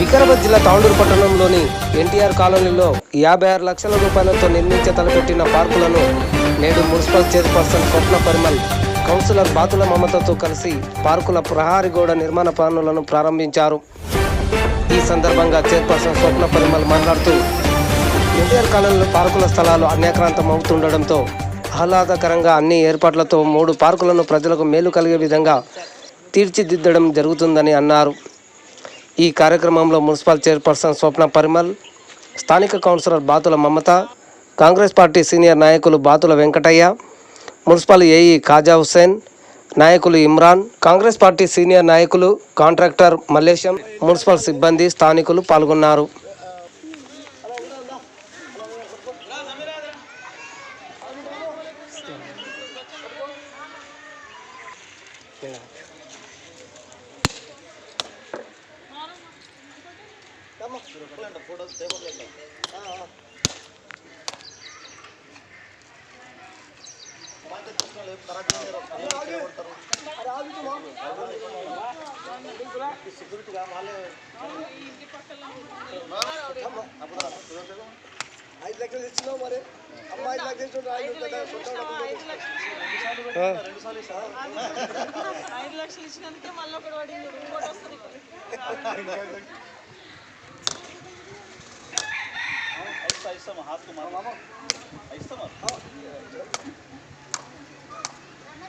వికారాబాద్ జిల్లా తాండూరు పట్టణంలోని ఎన్టీఆర్ కాలనీలో యాభై ఆరు లక్షల రూపాయలతో నిర్మించ తలపెట్టిన పార్కులను నేడు municipal chairperson Swapna Parimal councillor Bathula మమతతో కలిసి పార్కుల ప్రహారీ గోడ నిర్మాణ పనులను ప్రారంభించారు. సందర్భంగా చైర్పర్సన్ స్వప్న పరిమల్ మాట్లాడుతూ ఎన్టీఆర్ కాలనీలో పార్కుల స్థలాలు అన్యాక్రాంతం అవుతుండడంతో ఆహ్లాదకరంగా అన్ని ఏర్పాట్లతో మూడు పార్కులను ప్రజలకు మేలు కలిగే విధంగా తీర్చిదిద్దడం జరుగుతుందని అన్నారు. ఈ కార్యక్రమంలో మున్సిపల్ చైర్పర్సన్ స్వప్న పరిమల్ స్థానిక కౌన్సిలర్ బాతుల మమత కాంగ్రెస్ పార్టీ సీనియర్ నాయకులు బాతుల వెంకటయ్య మున్సిపల్ ఏఈ ఖాజా హుస్సేన్ నాయకులు ఇమ్రాన్ కాంగ్రెస్ పార్టీ సీనియర్ నాయకులు కాంట్రాక్టర్ మల్లేశం మున్సిపల్ సిబ్బంది స్థానికులు పాల్గొన్నారు. ఐదు లక్షలు ఇచ్చినావు మరి అమ్మ ఐదు లక్షలు ఇచ్చిన ఐదు కదా సొంత డబ్బులు ఐదు లక్షలు ఇచ్చినందుకే మళ్ళీ ఒకటి పడింది ఇంకోటి వస్తుంది ఇప్పుడు. మేము మొత్తం అంత అవుతాం అనుకుంటున్నాం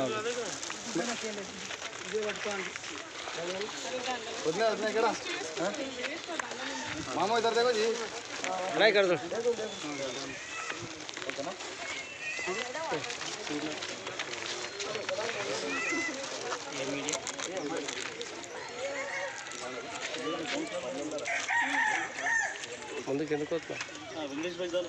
ఆ, వచ్చేది చాలా వదిలే వదిలే ఇక్కడ మామ ఇద్దరు దగ్గర జీ ముందుకు ఎందుకు వస్తున్నా బారు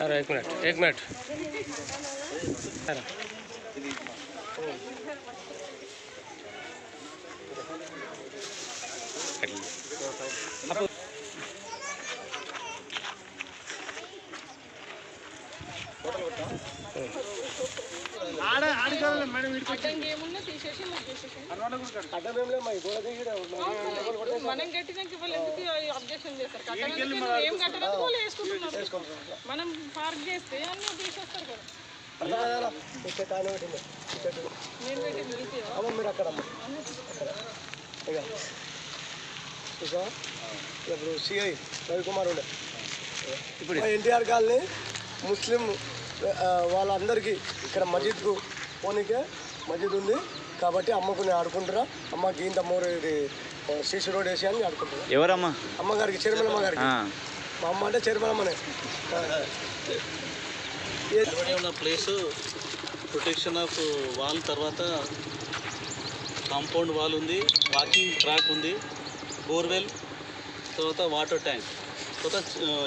अरे एक मिनट एक मिनट। अरे। మనం కట్టినాక వాళ్ళు ఎందుకు అబ్జెక్షన్ చేస్తారు? కట్టడానికి నువ్వు ఏం కట్టడానికి వాళ్ళు వేసుకుంటున్నారు. మనం పార్క్ చేస్తే అన్నీ తీసేస్తారు కదా. నేను పెట్టింది నిలిపి అమ్మ మీరు అక్కడ అమ్మ. ఇక. చూసా ఇప్పుడు సిఐ రవికుమార్ ఉండే. ఇప్పుడు. ఎన్టీఆర్ కాలనీ ముస్లిం వాళ్ళందరికీ ఇక్కడ మస్జిద్కు పోనీకే మస్జిద్ ఉంది. కాబట్టి అమ్మకు నేను ఆడుకుంటున్నా అమ్మకి ఇంత మూడు ఇది సీసీ రోడ్ వేసి అని ఆడుకుంటున్నా. ఎవరమ్మా? అమ్మగారికి చైర్మన్ అమ్మగారికి. మా అమ్మ అంటే చైర్మన్ అమ్మనే. ఉన్న ప్లేస్ ప్రొటెక్షన్ ఆఫ్ వాల్ తర్వాత కాంపౌండ్ వాల్ ఉంది వాకింగ్ ట్రాక్ ఉంది బోర్వెల్ తర్వాత వాటర్ ట్యాంక్ తర్వాత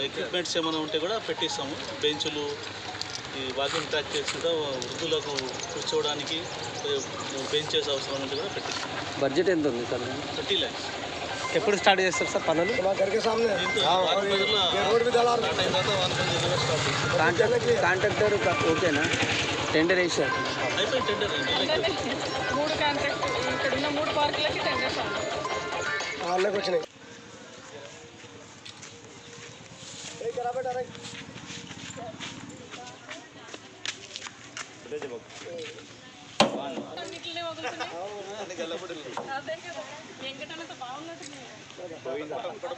ఎక్విప్మెంట్స్ ఏమైనా ఉంటే కూడా పెట్టిస్తాము. బెంచులు ఈ వాకింగ్ ట్రాక్ చేస్తుంటే వృద్ధులకు కూర్చోవడానికి బెంచెస్ అవసరం అనేది కూడా పెట్టిస్తాం బడ్జెట్ ఎంత ఉంది సార్? థర్టీ ల్యాక్స్. ఎప్పుడు స్టార్ట్ చేస్తారు సార్ పనులు? కాంట్రాక్టర్ ఓకేనా? టెండర్ వేసారు. వాళ్ళకి వచ్చినాయి.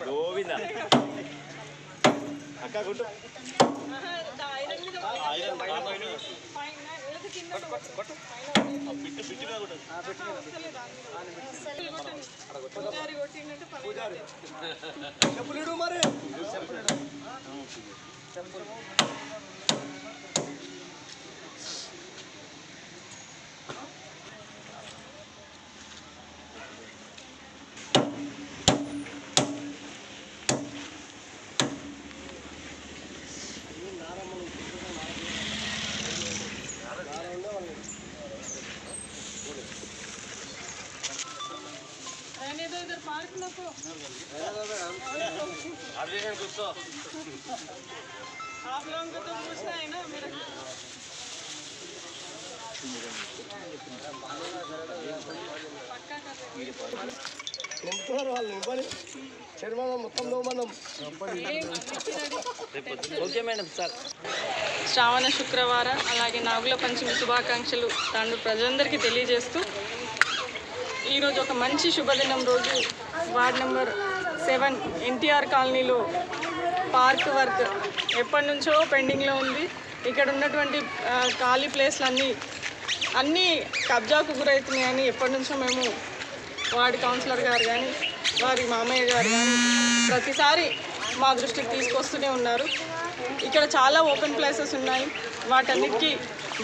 గోవింద అక్క బేటా చెప్పులేడు మరి చెప్పులేడు ఆయన ఏదో ఇద్దరు పార్కులకు आप लोगों को तो पूछना है ना मेरा पक्का कर देंगे నింపుతున్నారు వాళ్ళు నింపని చర్మం మొత్తం దోమనం శ్రావణ శుక్రవారం అలాగే నాగుల పంచమి శుభాకాంక్షలు తాండ్రు ప్రజలందరికీ తెలియజేస్తూ ఈరోజు ఒక మంచి శుభదినం రోజు వార్డ్ నెంబర్ సెవెన్ ఎన్టీఆర్ కాలనీలో పార్క్ వర్క్ ఎప్పటి నుంచో పెండింగ్లో ఉంది. ఇక్కడ ఉన్నటువంటి ఖాళీ ప్లేస్లు అన్నీ అన్నీ కబ్జాకు గురవుతున్నాయని ఎప్పటి నుంచో మేము వార్డు కౌన్సిలర్ గారు కానీ వారి మామయ్య గారు కానీ ప్రతిసారి మా దృష్టికి తీసుకొస్తూనే ఉన్నారు. ఇక్కడ చాలా ఓపెన్ ప్లేసెస్ ఉన్నాయి. వాటన్నిటికీ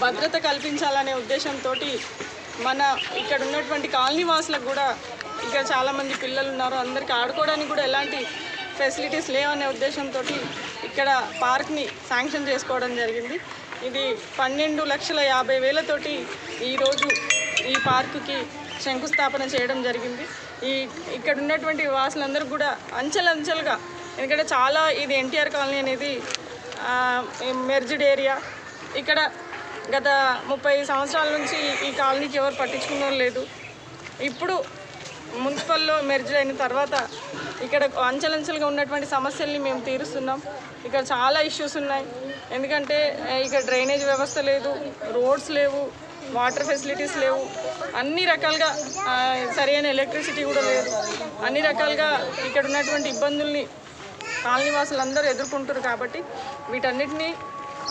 భద్రత కల్పించాలనే ఉద్దేశంతో మన ఇక్కడ ఉన్నటువంటి కాలనీ వాసులకు కూడా ఇక్కడ చాలామంది పిల్లలు ఉన్నారు. అందరికీ ఆడుకోవడానికి కూడా ఎలాంటి ఫెసిలిటీస్ లేవనే ఉద్దేశంతో ఇక్కడ పార్క్ని శాంక్షన్ చేసుకోవడం జరిగింది. ఇది పన్నెండు లక్షల యాభై వేలతోటి ఈరోజు ఈ పార్కుకి శంకుస్థాపన చేయడం జరిగింది. ఈ ఇక్కడ ఉన్నటువంటి వాసులందరూ కూడా అంచెలంచెలుగా ఎందుకంటే చాలా ఇది ఎన్టీఆర్ కాలనీ అనేది మెర్జ్డ్ ఏరియా ఇక్కడ గత ముప్పై సంవత్సరాల నుంచి ఈ కాలనీకి ఎవరు పట్టించుకున్న లేదు. ఇప్పుడు మున్సిపల్లో మెర్జ్ అయిన తర్వాత ఇక్కడ అంచెలంచెలుగా ఉన్నటువంటి సమస్యల్ని మేము తీరుస్తున్నాం. ఇక్కడ చాలా ఇష్యూస్ ఉన్నాయి. ఎందుకంటే ఇక్కడ డ్రైనేజ్ వ్యవస్థ లేదు రోడ్స్ లేవు వాటర్ ఫెసిలిటీస్ లేవు. అన్ని రకాలుగా సరైన ఎలక్ట్రిసిటీ కూడా లేదు. అన్ని రకాలుగా ఇక్కడ ఉన్నటువంటి ఇబ్బందుల్ని కాలనీ వాసులందరూ ఎదుర్కొంటారు కాబట్టి వీటన్నిటిని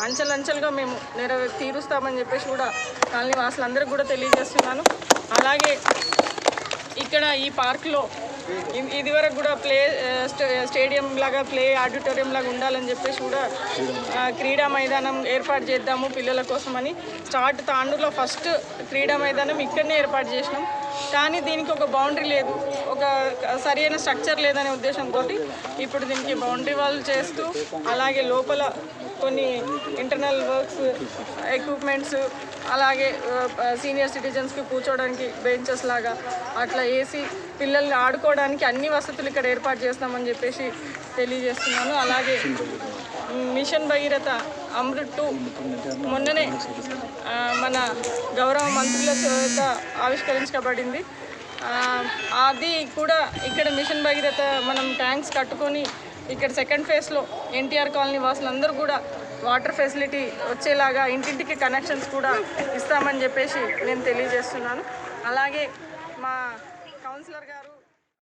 అంచెలంచెలుగా మేము నెరవే తీరుస్తామని చెప్పేసి కూడా కాలనీ వాసులందరికీ కూడా తెలియజేస్తున్నాను. అలాగే ఇక్కడ ఈ పార్క్లో ఇది ఇదివరకు కూడా ప్లే స్టేడియం లాగా ప్లే ఆడిటోరియం లాగా ఉండాలని చెప్పేసి కూడా క్రీడా మైదానం ఏర్పాటు చేద్దాము పిల్లల కోసమని. స్టార్ట్ తాండూరులో ఫస్ట్ క్రీడా మైదానం ఇక్కడనే ఏర్పాటు చేసినాం. కానీ దీనికి ఒక బౌండరీ లేదు. ఒక సరైన స్ట్రక్చర్ లేదనే ఉద్దేశంతో ఇప్పుడు దీనికి బౌండరీ వాళ్ళు చేస్తూ అలాగే లోపల కొన్ని ఇంటర్నల్ వర్క్స్ ఎక్విప్మెంట్స్ అలాగే సీనియర్ సిటిజన్స్కి కూర్చోవడానికి బెంచెస్ లాగా అట్లా వేసి పిల్లల్ని ఆడుకోవడానికి అన్ని వసతులు ఇక్కడ ఏర్పాటు చేస్తామని చెప్పేసి తెలియజేస్తున్నాను. అలాగే మిషన్ భగీరథ అమృత్ టూ మొన్ననే మన గౌరవ మంత్రుల చేత ఆవిష్కరించబడింది. అది కూడా ఇక్కడ మిషన్ భగీరథ మనం ట్యాంక్స్ కట్టుకొని ఇక్కడ సెకండ్ ఫేజ్లో ఎన్టీఆర్ కాలనీ వాసులందరూ కూడా వాటర్ ఫెసిలిటీ వచ్చేలాగా ఇంటింటికి కనెక్షన్స్ కూడా ఇస్తామని చెప్పేసి నేను తెలియజేస్తున్నాను. అలాగే మా కౌన్సిలర్ గారు